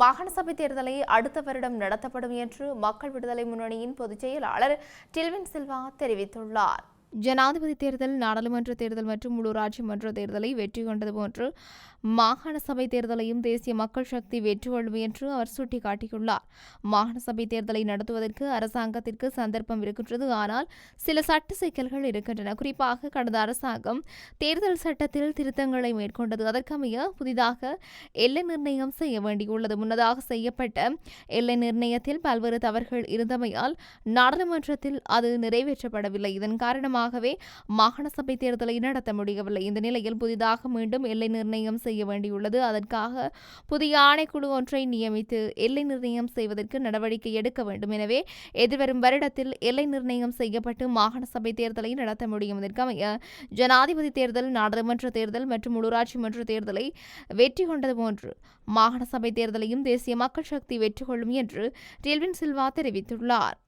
மாகாண சபை தேர்தலை அடுத்த வருடம் நடத்தப்படும் என்று மக்கள் விடுதலை முன்னணியின் பொதுச் செயலாளர் டில்வின் சில்வா தெரிவித்துள்ளார். ஜனாதிபதி தேர்தல் நாடாளுமன்ற தேர்தல் மற்றும் உள்ளூராட்சி மன்ற தேர்தலை வெற்றி கொண்டது போன்று மாகாண சபை தேர்தலையும் தேசிய மக்கள் சக்தி வெற்றி கொள்ளும் என்று அவர் சுட்டிக்காட்டியுள்ளார். மாகாண சபை தேர்தலை நடத்துவதற்கு அரசாங்கத்திற்கு சந்தர்ப்பம் இருக்கின்றது. ஆனால் சில சட்ட சிக்கல்கள் இருக்கின்றன. குறிப்பாக கடந்த அரசாங்கம் தேர்தல் சட்டத்தில் திருத்தங்களை மேற்கொண்டது. அதற்கமைய புதிதாக எல்லை நிர்ணயம் செய்ய வேண்டியுள்ளது. முன்னதாக செய்யப்பட்ட எல்லை நிர்ணயத்தில் பல்வேறு தவறுகள் இருந்தமையால் நாடாளுமன்றத்தில் அது நிறைவேற்றப்படவில்லை. இதன் காரணமாக காரணமாகவே மாகாண சபை தேர்தலை நடத்த முடியவில்லை. இந்த நிலையில் புதிதாக மீண்டும் எல்லை நிர்ணயம் செய்ய வேண்டியுள்ளது. அதற்காக புதிய ஆணைக்குழு ஒன்றை நியமித்து எல்லை நிர்ணயம் செய்வதற்கு நடவடிக்கை எடுக்க வேண்டும். எனவே எதிர்வரும் வருடத்தில் எல்லை நிர்ணயம் செய்யப்பட்டு மாகாண சபை தேர்தலை நடத்த முடியும். இதற்கமைய ஜனாதிபதி தேர்தல் நாடாளுமன்ற தேர்தல் மற்றும் உள்ளூராட்சி மன்ற தேர்தலை வெற்றி கொண்டது போன்று மாகாண சபை தேர்தலையும் தேசிய மக்கள் சக்தி வெற்றி கொள்ளும் என்று டெல்வின் சில்வா தெரிவித்துள்ளார்.